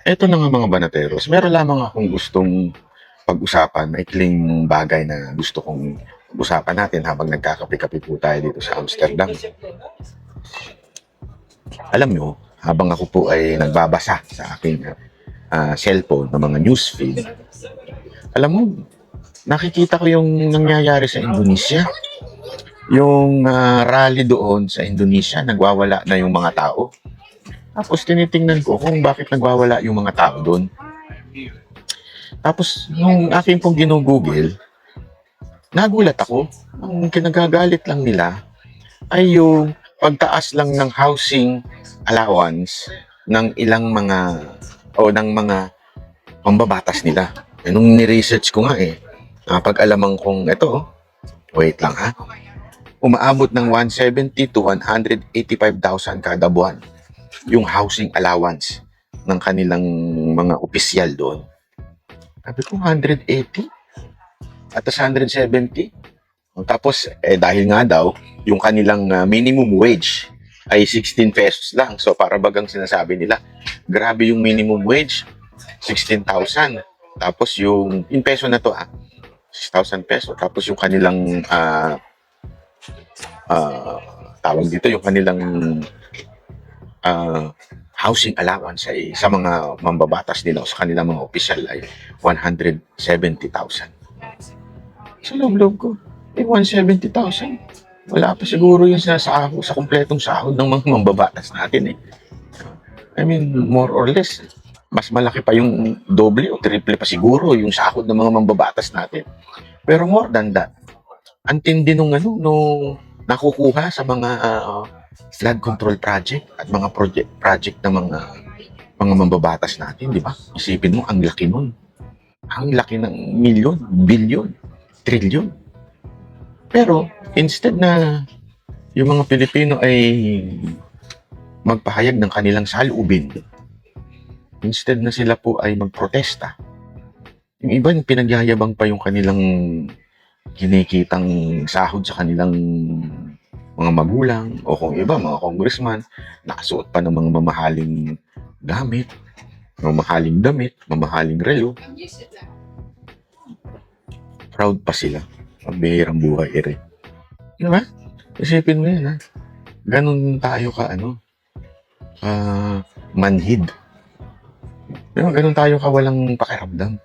Eto na nga mga banateros, meron lamang akong gustong pag-usapan, maikling bagay na gusto kong usapan natin habang nagkakape-kape po tayo dito sa Amsterdam. Alam nyo, habang ako po ay nagbabasa sa aking ah, cellphone ng mga newsfeed, alam mo, nakikita ko yung nangyayari sa Indonesia. Yung ah, rally doon sa Indonesia, nagwawala na yung mga tao. Tapos tinitingnan ko kung bakit nagwawala yung mga tao doon. Tapos nung aking pong ginugugil, nagulat ako. Ang kinagagalit lang nila ay yung pagtaas lang ng housing allowance ng ilang mga o ng mga pambabatas nila. Eh, nung ni-research ko nga eh, napag-alaman kong ito, wait lang ha, umaabot ng 170 to 185,000 kada buwan yung housing allowance ng kanilang mga opisyal doon. Sabi ko, 180? At tas 170? O, Tapos, eh, dahil nga daw, yung kanilang ah, minimum wage ay 16 pesos lang. So, para bagang sinasabi nila, grabe yung minimum wage, 16,000. Tapos yung, in peso na to ah, 6,000 peso. Tapos yung kanilang, ah, ah, tawag dito, yung kanilang ah, housing allowance ay sa mga mambabatas nila o sa kanilang mga opisyal ay 170,000. Sa loob-loob ko, eh 170,000. Wala pa siguro yung sinasahod sa kumpletong sahod ng mga mambabatas natin eh. I mean, more or less, mas malaki pa yung doble o triple pa siguro yung sahod ng mga mambabatas natin. Pero more than that, ang tindi nung ano, nung nakukuha sa mga ah, flood control project at mga project project ng mga mga mambabatas natin, di ba? Isipin mo, ang laki nun. Ang laki ng milyon, bilyon, trilyon. Pero, instead na yung mga Pilipino ay magpahayag ng kanilang salubin, instead na sila po ay magprotesta, yung iba pinagyayabang pa yung kanilang kinikitang sahod sa kanilang mga magulang o kung iba, mga congressman, nakasuot pa ng mga mamahaling gamit, mamahaling damit, mamahaling relo. Proud pa sila. Ang bihirang buhay ere. Di ba? Isipin mo yan, ha? Ganun tayo ka, ano, ah, manhid. Di ba? Ganun tayo ka walang pakiramdam.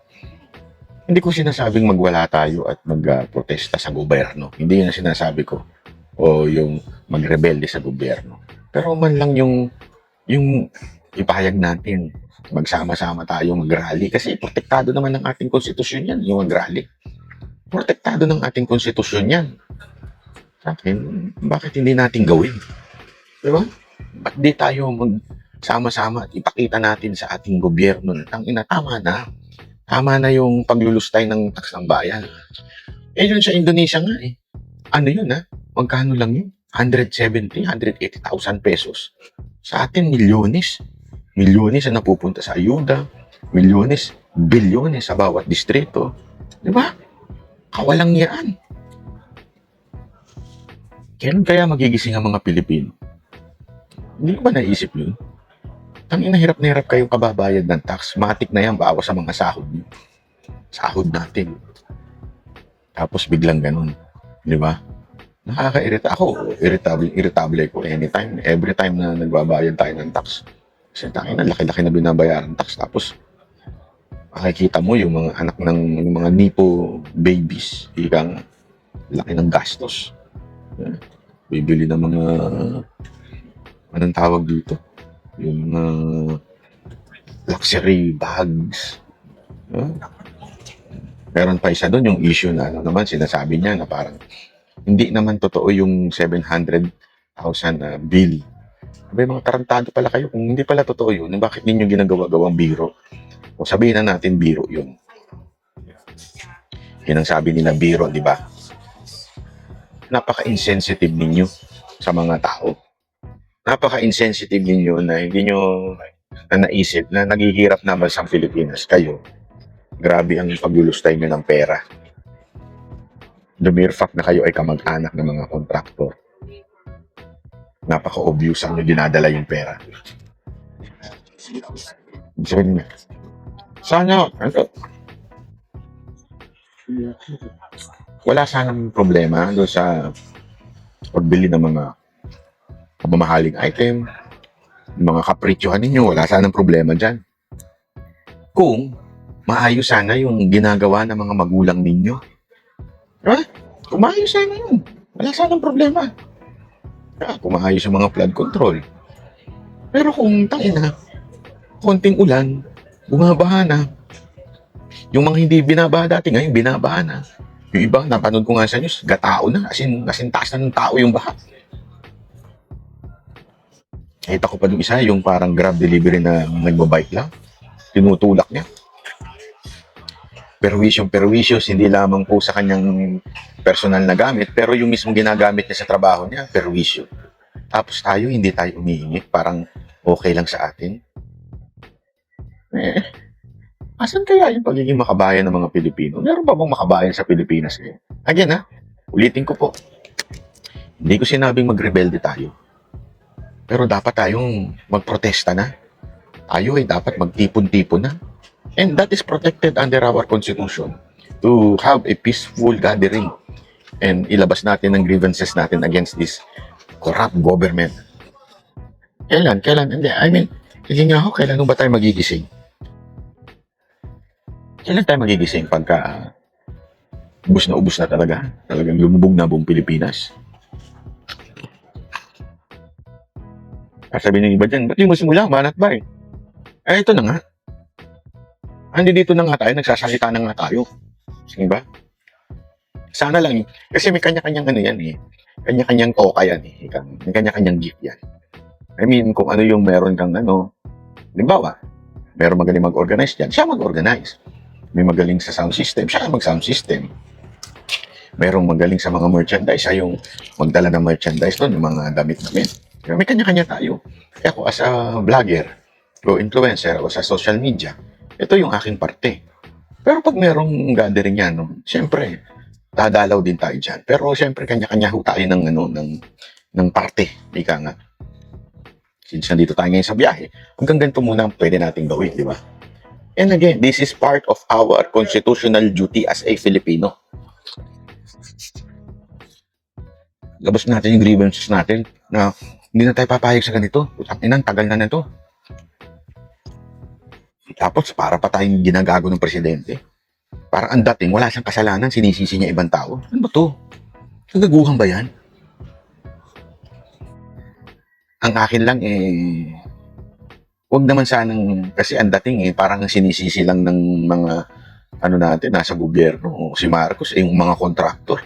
Hindi ko sinasabing magwala tayo at magprotesta sa gobyerno. Hindi yun ang sinasabi ko. O yung magrebelde sa gobyerno. Pero man lang yung yung ipahayag natin magsama-sama tayo mag-rally kasi protektado naman ng ating konstitusyon yan, yung mag-rally. Protektado ng ating konstitusyon yan. Sa akin, bakit hindi natin gawin? Di ba? Ba't di tayo magsama-sama at ipakita natin sa ating gobyerno na tangina, tama na. Tama na yung paglulustay ng tax ng bayan. Eh yun sa Indonesia nga eh. Ano yun ha? Magkano lang yun? 170, 180,000 pesos. Sa atin, milyones. Milyones na napupunta sa ayuda. Milyones, bilyones sa bawat distrito. Di ba? Kawalang yan. Kailan kaya magigising ang mga Pilipino? Hindi ko ba naisip yun? Tangina hirap na hirap kayong kababayad ng tax. Matik na yan bawas sa mga sahod nyo. Sahod natin. Tapos biglang ganun. Di ba? Nakaka-irita. Ako, irritable, irritable ko anytime. Every time na nagbabayad tayo ng tax. Kasi tangina, laki-laki na binabayaran tax. Tapos, makikita mo yung mga anak ng yung mga nipo babies. Ikang laki ng gastos. Bibili ng mga anong tawag dito? Yung mga luxury bags. Eh, Meron pa isa doon yung issue na ano naman sinasabi niya na parang hindi naman totoo yung 700,000 na bill. Sabi, mga tarantado pala kayo. Kung hindi pala totoo yun, bakit ninyo ginagawa-gawang biro? O sabihin na natin biro yun. Yan ang sabi nila biro, di ba? Napaka-insensitive ninyo sa mga tao. Napaka-insensitive ninyo na hindi nyo na naisip na naghihirap naman sa Pilipinas kayo. Grabe ang paglulustay nyo ng pera. The mere fact na kayo ay kamag-anak ng mga kontraktor. Napaka-obvious ang nyo dinadala yung pera. Niya, sana, ano, wala sanang problema doon sa pagbili ng mga mamahaling item, mga kapritsyohan ninyo, wala sanang problema dyan. Kung maayos sana yung ginagawa ng mga magulang ninyo. Ha? Kung maayos sana yun, wala sanang problema. Ha? Kung maayos yung mga flood control. Pero kung tayo na, konting ulan, bumabaha na, yung mga hindi binabaha dati, ngayon binabaha na. Yung iba, napanood ko nga sa news, gatao na, as in, as in taas na ng tao yung baha. Kita ko pa yung isa, yung parang grab delivery na nagbabike lang. Tinutulak niya. Perwisyong perwisyos, hindi lamang po sa kanyang personal na gamit, pero yung mismong ginagamit niya sa trabaho niya, perwisyo. Tapos tayo, hindi tayo umihingi, parang okay lang sa atin. Eh, asan kaya yung pagiging makabayan ng mga Pilipino? Meron ba bang makabayan sa Pilipinas eh? Again ha, ulitin ko po. Hindi ko sinabing magrebelde tayo. Pero dapat tayong magprotesta na. Tayo ay dapat magtipon-tipon na. And that is protected under our constitution to have a peaceful gathering and ilabas natin ang grievances natin against this corrupt government. Kailan? Kailan? Hindi. I mean, sige nga ako, kailan ba tayo magigising? Kailan tayo magigising pagka uh, ubus na ubus na talaga? Talagang lumubog na buong Pilipinas? Sabi ng iba dyan, ba't di mo simula? Manat ba eh? Eh, ito na nga. Andi dito na nga tayo, nagsasalita na nga tayo. Sige ba? Sana lang, kasi may kanya-kanyang ano yan eh. Kanya-kanyang toka yan eh. May kanya-kanyang gift yan. I mean, kung ano yung meron kang ano, limbawa, meron magaling mag-organize dyan, siya mag-organize. May magaling sa sound system, siya mag-sound system. Merong magaling sa mga merchandise, siya yung magdala ng merchandise doon, yung mga damit-damit. May kanya-kanya tayo. Kaya ako as a vlogger, o influencer, o sa social media, ito yung aking parte. Pero pag merong gathering yan, no, siyempre, dadalaw din tayo dyan. Pero siyempre, kanya-kanya ho tayo ng, ano, ng, ng parte. Ika nga. Since nandito tayo ngayon sa biyahe, hanggang ganito muna ang pwede nating gawin, di ba? And again, this is part of our constitutional duty as a Filipino. Labas natin yung grievances natin na hindi na tayo papayag sa ganito. Ang tagal na nito. Tapos, para pa tayong ginagago ng presidente. Parang ang dating, wala siyang kasalanan, sinisisi niya ibang tao. Ano ba to? Nagaguhan ba yan? Ang akin lang eh, wag naman sanang, kasi ang dating eh, parang ang sinisisi lang ng mga, ano natin, nasa gobyerno, si Marcos, eh, yung mga kontraktor.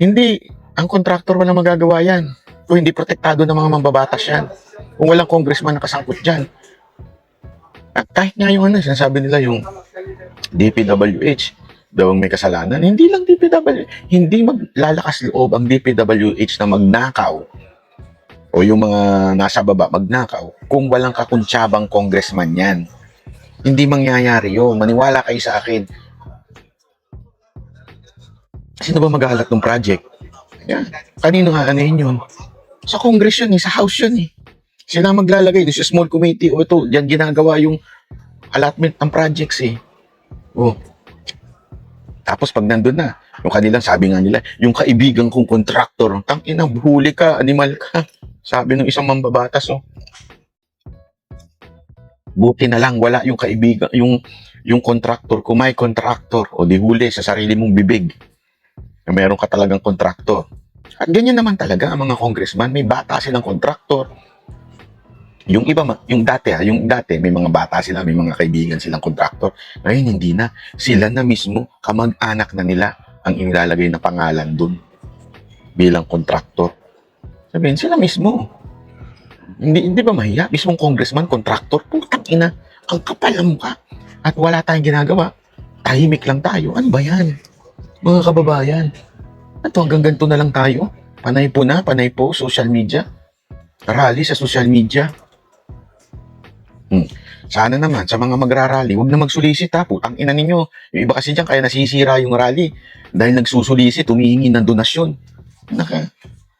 Hindi, ang kontraktor walang magagawa yan. Kung hindi protektado ng mga mambabatas yan. Kung walang congressman nakasangkot dyan. At kahit nga yung ano, sinasabi nila yung DPWH daw may kasalanan. Hindi lang DPWH. Hindi maglalakas loob ang DPWH na magnakaw o yung mga nasa baba magnakaw kung walang kakuntsabang congressman yan. Hindi mangyayari yun. Maniwala kayo sa akin. Sino ba mag-aalat ng project? Yan. Kanino aanin yun? Sa Congress yun eh, sa House yun eh. Sila maglalagay doon sa small committee o ito, yan ginagawa yung allotment ng projects eh. Oh. Tapos pag nandun na, yung kanilang sabi nga nila, yung kaibigan kong contractor, tang ina, huli ka, animal ka. Sabi ng isang mambabatas, oh. Buti na lang wala yung kaibigan, yung yung contractor, kung may contractor, o di huli sa sarili mong bibig. Na meron ka talagang contractor. At ganyan naman talaga ang mga congressman, may bata silang contractor. Yung iba, yung dati ha, yung dati, may mga bata sila, may mga kaibigan silang contractor. Ngayon, hindi na. Sila na mismo, kamag-anak na nila ang inilalagay na pangalan dun bilang contractor. Sabihin, sila mismo. Hindi, hindi ba mahiya? Mismong congressman, contractor, putang ina, ang kapal ang mukha. At wala tayong ginagawa. Tahimik lang tayo. Ano ba yan? Mga kababayan. Ito, hanggang ganito na lang tayo. Panay po na, panay po, social media. Rally sa social media. Hmm. Sana naman, sa mga magrarally, huwag na magsulisit ha. Putang ina ninyo. Yung iba kasi dyan, kaya nasisira yung rally. Dahil nagsusulisit, humihingi ng donasyon. Naka,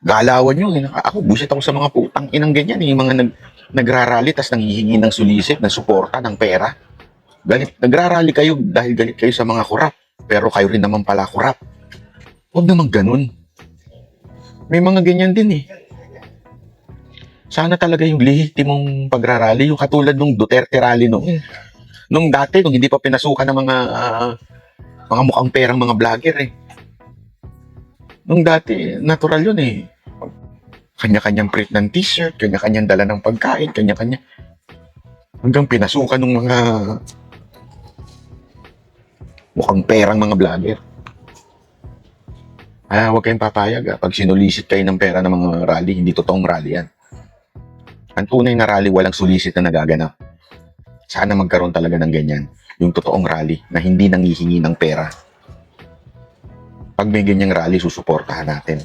galawan yun. eh. Naka, ako, busit ako sa mga putang inang ganyan. Eh. Yung mga nag, nagrarally tas nanghihingi ng sulisit, ng suporta, ng pera. Galit, nagrarally kayo dahil galit kayo sa mga kurap. Pero kayo rin naman pala kurap. Huwag naman ganun. May mga ganyan din eh. Sana talaga yung lehitimong pagrarally, yung katulad nung Duterte rally noon. Nung dati, nung hindi pa pinasukan ng mga ah, mga mukhang perang mga vlogger eh. Nung dati, natural yun eh. Kanya-kanyang print ng t-shirt, kanya-kanyang dala ng pagkain, kanya-kanya. Hanggang pinasukan ng mga mukhang perang mga vlogger. Ah, huwag kayong papayag ah. Pag sinulisit kayo ng pera ng mga rally, hindi totoong rally yan. Ang tunay na rally, walang sulisit na nagaganap. Sana magkaroon talaga ng ganyan. Yung totoong rally na hindi nangihingi ng pera. Pag may ganyang rally, susuportahan natin.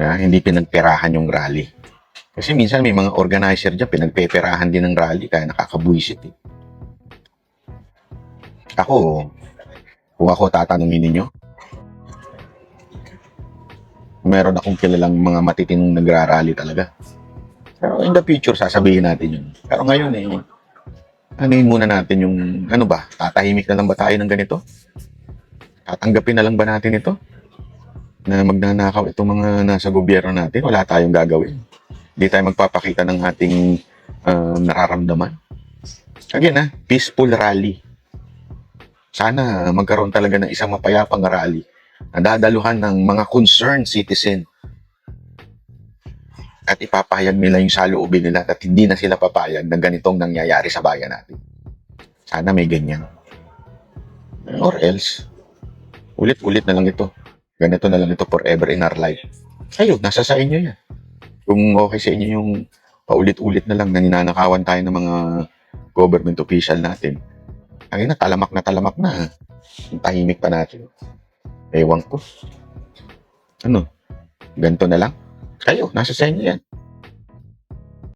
Kaya hindi pinagperahan yung rally. Kasi minsan may mga organizer dyan, pinagpeperahan din ng rally, kaya nakakabuisit eh. Ako, kung ako tatanungin ninyo, meron akong kilalang mga matitinong nagrarally talaga. Pero in the future, sasabihin natin yun. Pero ngayon eh, yun muna natin yung, ano ba, tatahimik na lang ba tayo ng ganito? Tatanggapin na lang ba natin ito? Na magnanakaw itong mga nasa gobyerno natin, wala tayong gagawin. Hindi tayo magpapakita ng ating ah, nararamdaman. Again ha, peaceful rally. Sana magkaroon talaga ng isang mapayapang rally na dadaluhan ng mga concerned citizen at ipapahayag nila yung saloobin nila at hindi na sila papayag na ganitong nangyayari sa bayan natin. Sana may ganyan. Or else, ulit-ulit na lang ito. Ganito na lang ito forever in our life. Kayo, nasa sa inyo yan. Kung okay sa inyo yung paulit-ulit na lang na ninanakawan tayo ng mga government official natin. Ay na, talamak na talamak na. Ang tahimik pa natin. Ewan ko. Ano? Ganito na lang? Kayo, nasa sa inyo yan.